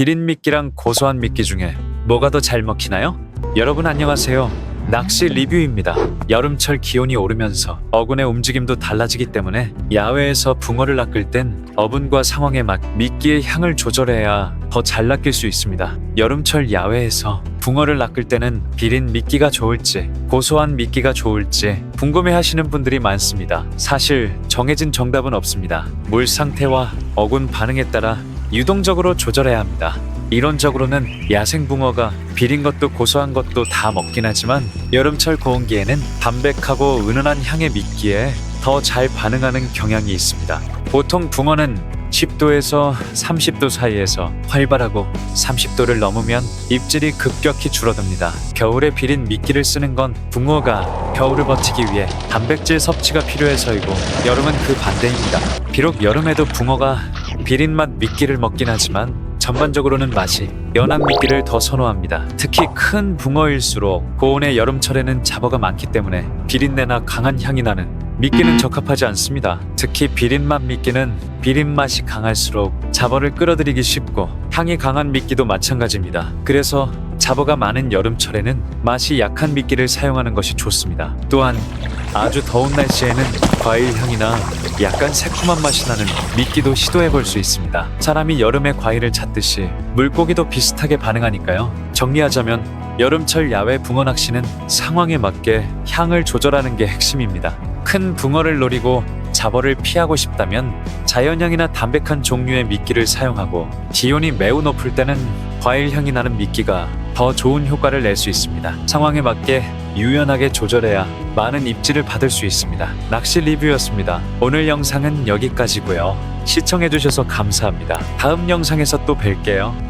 비린 미끼랑 고소한 미끼 중에 뭐가 더 잘 먹히나요? 여러분 안녕하세요. 낚시 리뷰입니다. 여름철 기온이 오르면서 어군의 움직임도 달라지기 때문에 야외에서 붕어를 낚을 땐 어분과 상황에 맞 미끼의 향을 조절해야 더 잘 낚일 수 있습니다. 여름철 야외에서 붕어를 낚을 때는 비린 미끼가 좋을지 고소한 미끼가 좋을지 궁금해하시는 분들이 많습니다. 사실 정해진 정답은 없습니다. 물 상태와 어군 반응에 따라 유동적으로 조절해야 합니다. 이론적으로는 야생 붕어가 비린 것도 고소한 것도 다 먹긴 하지만 여름철 고온기에는 담백하고 은은한 향의 미끼에 더 잘 반응하는 경향이 있습니다. 보통 붕어는 10도에서 30도 사이에서 활발하고 30도를 넘으면 입질이 급격히 줄어듭니다. 겨울에 비린 미끼를 쓰는 건 붕어가 겨울을 버티기 위해 단백질 섭취가 필요해서이고 여름은 그 반대입니다. 비록 여름에도 붕어가 비린 맛 미끼를 먹긴 하지만 전반적으로는 맛이 연한 미끼를 더 선호합니다. 특히 큰 붕어일수록 고온의 여름철에는 잡어가 많기 때문에 비린내나 강한 향이 나는 미끼는 적합하지 않습니다. 특히 비린맛 미끼는 비린맛이 강할수록 잡어를 끌어들이기 쉽고 향이 강한 미끼도 마찬가지입니다. 그래서 잡어가 많은 여름철에는 맛이 약한 미끼를 사용하는 것이 좋습니다. 또한 아주 더운 날씨에는 과일 향이나 약간 새콤한 맛이 나는 미끼도 시도해 볼 수 있습니다. 사람이 여름에 과일을 찾듯이 물고기도 비슷하게 반응하니까요. 정리하자면 여름철 야외 붕어 낚시는 상황에 맞게 향을 조절하는 게 핵심입니다. 큰 붕어를 노리고 잡어를 피하고 싶다면 자연향이나 담백한 종류의 미끼를 사용하고 기온이 매우 높을 때는 과일 향이 나는 미끼가 더 좋은 효과를 낼 수 있습니다. 상황에 맞게 유연하게 조절해야 많은 입질을 받을 수 있습니다. 낚시 리뷰였습니다. 오늘 영상은 여기까지고요. 시청해주셔서 감사합니다. 다음 영상에서 또 뵐게요.